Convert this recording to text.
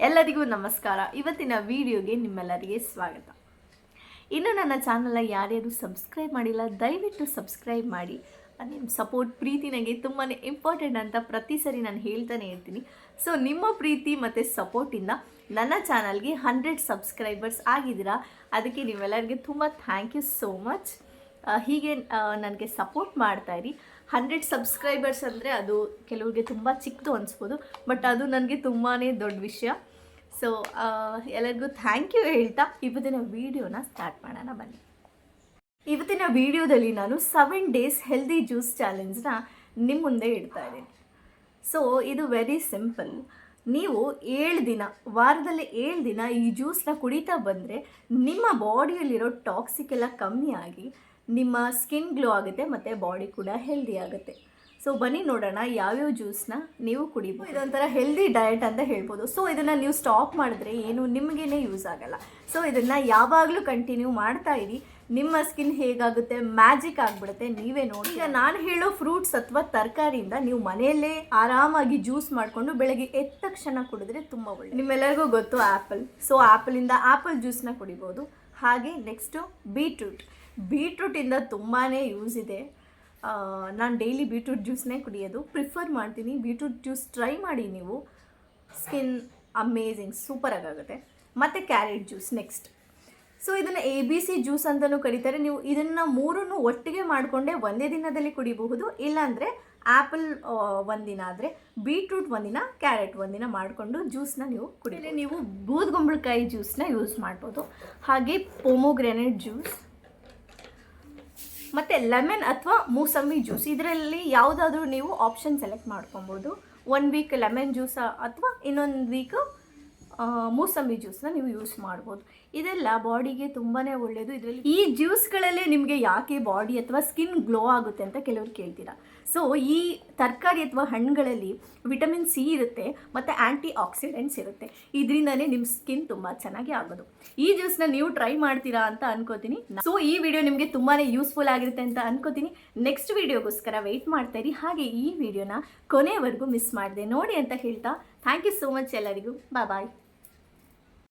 ಎಲ್ಲರಿಗೂ ನಮಸ್ಕಾರ. ಇವತ್ತಿನ ವಿಡಿಯೋಗೆ ನಿಮ್ಮೆಲ್ಲರಿಗೆ ಸ್ವಾಗತ. ಇನ್ನು ನನ್ನ ಚಾನಲ್ನ ಯಾರ್ಯಾರು ಸಬ್ಸ್ಕ್ರೈಬ್ ಮಾಡಿಲ್ಲ, ದಯವಿಟ್ಟು ಸಬ್ಸ್ಕ್ರೈಬ್ ಮಾಡಿ. ನಿಮ್ಮ ಸಪೋರ್ಟ್ ಪ್ರೀತಿ ನನಗೆ ತುಂಬಾ ಇಂಪಾರ್ಟೆಂಟ್ ಅಂತ ಪ್ರತಿ ಸರಿ ನಾನು ಹೇಳ್ತಾನೆ ಇರ್ತೀನಿ. ಸೊ, ನಿಮ್ಮ ಪ್ರೀತಿ ಮತ್ತು ಸಪೋರ್ಟಿಂದ ನನ್ನ ಚಾನಲ್ಗೆ ಹಂಡ್ರೆಡ್ ಸಬ್ಸ್ಕ್ರೈಬರ್ಸ್ ಆಗಿದ್ದೀರಾ? ಅದಕ್ಕೆ ನೀವೆಲ್ಲರಿಗೆ ತುಂಬ ಥ್ಯಾಂಕ್ ಯು ಸೋ ಮಚ್. ಹೀಗೆ ನನಗೆ ಸಪೋರ್ಟ್ ಮಾಡ್ತಾ ಇರಿ. ಹಂಡ್ರೆಡ್ ಸಬ್ಸ್ಕ್ರೈಬರ್ಸ್ ಅಂದರೆ ಅದು ಕೆಲವ್ರಿಗೆ ತುಂಬ ಚಿಕ್ಕದು ಅನಿಸ್ಬೋದು ಬಟ್ ಅದು ನನಗೆ ತುಂಬಾ ದೊಡ್ಡ ವಿಷಯ. ಸೊ ಎಲ್ಲರಿಗೂ ಥ್ಯಾಂಕ್ ಯು ಹೇಳ್ತಾ, ಇವತ್ತಿನ ವೀಡಿಯೋನ ಸ್ಟಾರ್ಟ್ ಮಾಡೋಣ ಬನ್ನಿ. ಇವತ್ತಿನ ವಿಡಿಯೋದಲ್ಲಿ ನಾನು ಸೆವೆನ್ ಡೇಸ್ ಹೆಲ್ದಿ ಜ್ಯೂಸ್ ಚಾಲೆಂಜ್ನ ನಿಮ್ಮ ಮುಂದೆ ಇಡ್ತಾ ಇದ್ದೀನಿ. ಸೊ ಇದು ವೆರಿ ಸಿಂಪಲ್ ನೀವು ಏಳು ದಿನ, ವಾರದಲ್ಲಿ ಏಳು ದಿನ ಈ ಜ್ಯೂಸ್ನ ಕುಡಿತಾ ಬಂದರೆ ನಿಮ್ಮ ಬಾಡಿಯಲ್ಲಿರೋ ಟಾಕ್ಸಿಕ್ ಎಲ್ಲ ಕಮ್ಮಿ ಆಗಿ ನಿಮ್ಮ ಸ್ಕಿನ್ ಗ್ಲೋ ಆಗುತ್ತೆ ಮತ್ತು ಬಾಡಿ ಕೂಡ ಹೆಲ್ದಿ ಆಗುತ್ತೆ. ಸೊ ಬನ್ನಿ ನೋಡೋಣ ಯಾವ್ಯಾವ ಜ್ಯೂಸ್ನ ನೀವು ಕುಡಿಬೋದು ಇದೊಂಥರ ಹೆಲ್ದಿ ಡಯಟ್ ಅಂತ ಹೇಳ್ಬೋದು. ಸೊ ಇದನ್ನು ನೀವು ಸ್ಟಾಪ್ ಮಾಡಿದ್ರೆ ಏನು ನಿಮಗೇನೆ ಯೂಸ್ ಆಗಲ್ಲ. ಸೊ ಇದನ್ನು ಯಾವಾಗಲೂ ಕಂಟಿನ್ಯೂ ಮಾಡ್ತಾ ಇರಿ. ನಿಮ್ಮ ಸ್ಕಿನ್ ಹೇಗಾಗುತ್ತೆ? ಮ್ಯಾಜಿಕ್ ಆಗಿಬಿಡುತ್ತೆ. ನೀವೇ ನೋಡಿ. ಈಗ ನಾನು ಹೇಳೋ ಫ್ರೂಟ್ಸ್ ಅಥವಾ ತರಕಾರಿಯಿಂದ ನೀವು ಮನೆಯಲ್ಲೇ ಆರಾಮಾಗಿ ಜ್ಯೂಸ್ ಮಾಡಿಕೊಂಡು ಬೆಳಗ್ಗೆ ಎದ್ದ ತಕ್ಷಣ ಕುಡಿದ್ರೆ ತುಂಬ ಒಳ್ಳೆ ನಿಮ್ಮೆಲ್ಲರಿಗೂ ಗೊತ್ತು ಆ್ಯಪಲ್ ಸೊ ಆ್ಯಪಲಿಂದ ಆ್ಯಪಲ್ ಜ್ಯೂಸ್ನ ಕುಡಿಬೋದು. ಹಾಗೆ ನೆಕ್ಸ್ಟು ಬೀಟ್ರೂಟ್ ಬೀಟ್ರೂಟಿಂದ ತುಂಬಾ ಯೂಸ್ ಇದೆ. ನಾನು ಡೈಲಿ ಬೀಟ್ರೂಟ್ ಜ್ಯೂಸ್ನೇ ಕುಡಿಯೋದು. ಪ್ರಿಫರ್ ಮಾಡ್ತೀನಿ. ಬೀಟ್ರೂಟ್ ಜ್ಯೂಸ್ ಟ್ರೈ ಮಾಡಿ ನೀವು. ಸ್ಕಿನ್ ಅಮೇಝಿಂಗ್ ಸೂಪರಾಗುತ್ತೆ ಮತ್ತು ಕ್ಯಾರೆಟ್ ಜ್ಯೂಸ್ ನೆಕ್ಸ್ಟ್. ಸೊ, ಇದನ್ನು ಎ ಬಿ ಸಿ ಜ್ಯೂಸ್ ಅಂತಲೂ ಕರೀತಾರೆ. ನೀವು ಇದನ್ನು ಮೂರನ್ನು ಒಟ್ಟಿಗೆ ಮಾಡಿಕೊಂಡೇ ಒಂದೇ ದಿನದಲ್ಲಿ ಕುಡಿಬಹುದು. ಇಲ್ಲಾಂದರೆ ಆ್ಯಪಲ್ ಒಂದಿನ ಆದರೆ ಬೀಟ್ರೂಟ್ ಒಂದಿನ, ಕ್ಯಾರೆಟ್ ಒಂದಿನ ಮಾಡಿಕೊಂಡು ಜ್ಯೂಸ್ನ ನೀವು ಕುಡಿಯಲಿ ನೀವು ಬೂದ್ಗುಂಬಳಕಾಯಿ ಜ್ಯೂಸ್ನ ಯೂಸ್ ಮಾಡ್ಬೋದು. ಹಾಗೆ ಪೊಮೊಗ್ರೆನೇಟ್ ಜ್ಯೂಸ್. ಮತ್ತು ಲೆಮನ್ ಅಥವಾ ಮೂಸಂಬಿ ಜ್ಯೂಸ್ ಇದರಲ್ಲಿ ಯಾವುದಾದ್ರೂ ನೀವು ಆಪ್ಷನ್ ಸೆಲೆಕ್ಟ್ ಮಾಡ್ಕೊಬೋದು. ಒನ್ ವೀಕ್ ಲೆಮನ್ ಜ್ಯೂಸ ಅಥವಾ ಇನ್ನೊಂದು ವೀಕ್ ಮೂಸಂಬಿ ಜ್ಯೂಸ್ನ ನೀವು ಯೂಸ್ ಮಾಡ್ಬೋದು. ಇದೆಲ್ಲ ಬಾಡಿಗೆ ತುಂಬಾ ಒಳ್ಳೆಯದು ಇದರಲ್ಲಿ ಈ ಜ್ಯೂಸ್ಗಳಲ್ಲೇ ನಿಮಗೆ ಯಾಕೆ ಬಾಡಿ ಅಥವಾ ಸ್ಕಿನ್ ಗ್ಲೋ ಆಗುತ್ತೆ ಅಂತ ಕೆಲವರು ಕೇಳ್ತೀರಾ. ಸೊ ಈ ತರಕಾರಿ ಅಥವಾ ಹಣ್ಣುಗಳಲ್ಲಿ ವಿಟಮಿನ್ ಸಿ ಇರುತ್ತೆ ಮತ್ತು ಆ್ಯಂಟಿ ಆಕ್ಸಿಡೆಂಟ್ಸ್ ಇರುತ್ತೆ. ಇದರಿಂದನೇ ನಿಮ್ಮ ಸ್ಕಿನ್ ತುಂಬ ಚೆನ್ನಾಗಿ ಆಗೋದು. ಈ ಜ್ಯೂಸ್ನ ನೀವು ಟ್ರೈ ಮಾಡ್ತೀರಾ ಅಂತ ಅನ್ಕೋತೀನಿ. ಸೊ ಈ ವಿಡಿಯೋ ನಿಮಗೆ ತುಂಬಾ ಯೂಸ್ಫುಲ್ ಆಗಿರುತ್ತೆ ಅಂತ ಅನ್ಕೋತೀನಿ. ನೆಕ್ಸ್ಟ್ ವಿಡಿಯೋಗೋಸ್ಕರ ವೆಯ್ಟ್ ಮಾಡ್ತಾ ಇರಿ. ಹಾಗೆ ಈ ವಿಡಿಯೋನ ಕೊನೆವರೆಗೂ ಮಿಸ್ ಮಾಡಿದೆ ನೋಡಿ ಅಂತ ಹೇಳ್ತಾ. ಥ್ಯಾಂಕ್ ಯು ಸೋ ಮಚ್ ಎಲ್ಲರಿಗೂ. ಬಾಯ್